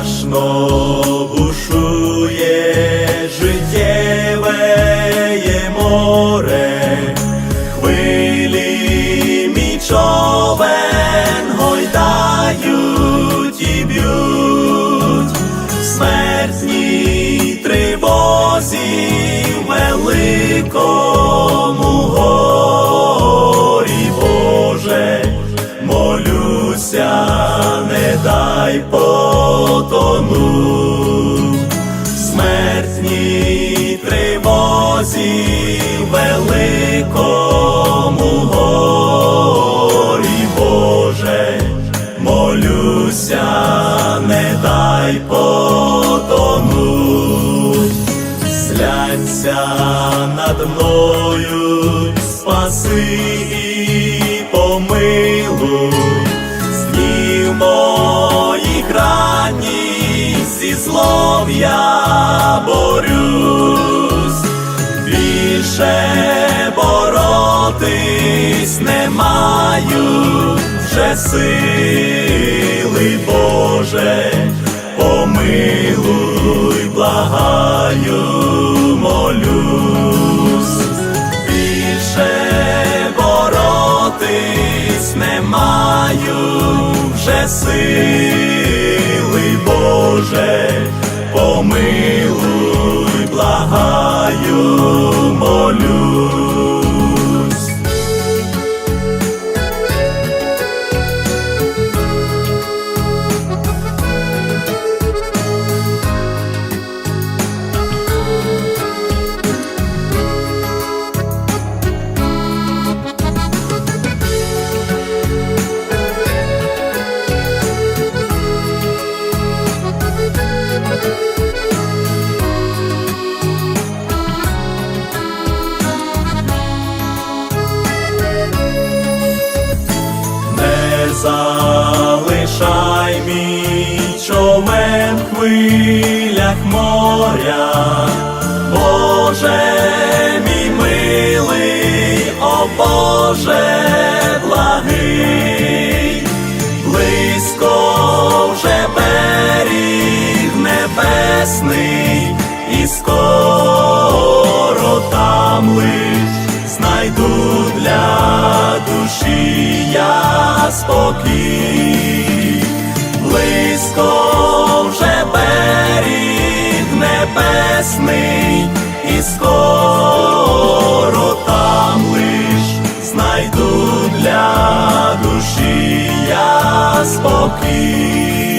nasz. над мною. Спаси і помилуй, слів моїх рані, зі злом я борюсь, більше боротись не маю. Вже сили, Боже, помилуй. Вже залишай мій човен в хвилях моря, Боже мій милий, о Боже благий, близько вже берег небесний, і скоро там лиш спокій, близько вже берег небесний, і скоро там лиш знайду для душі я спокій.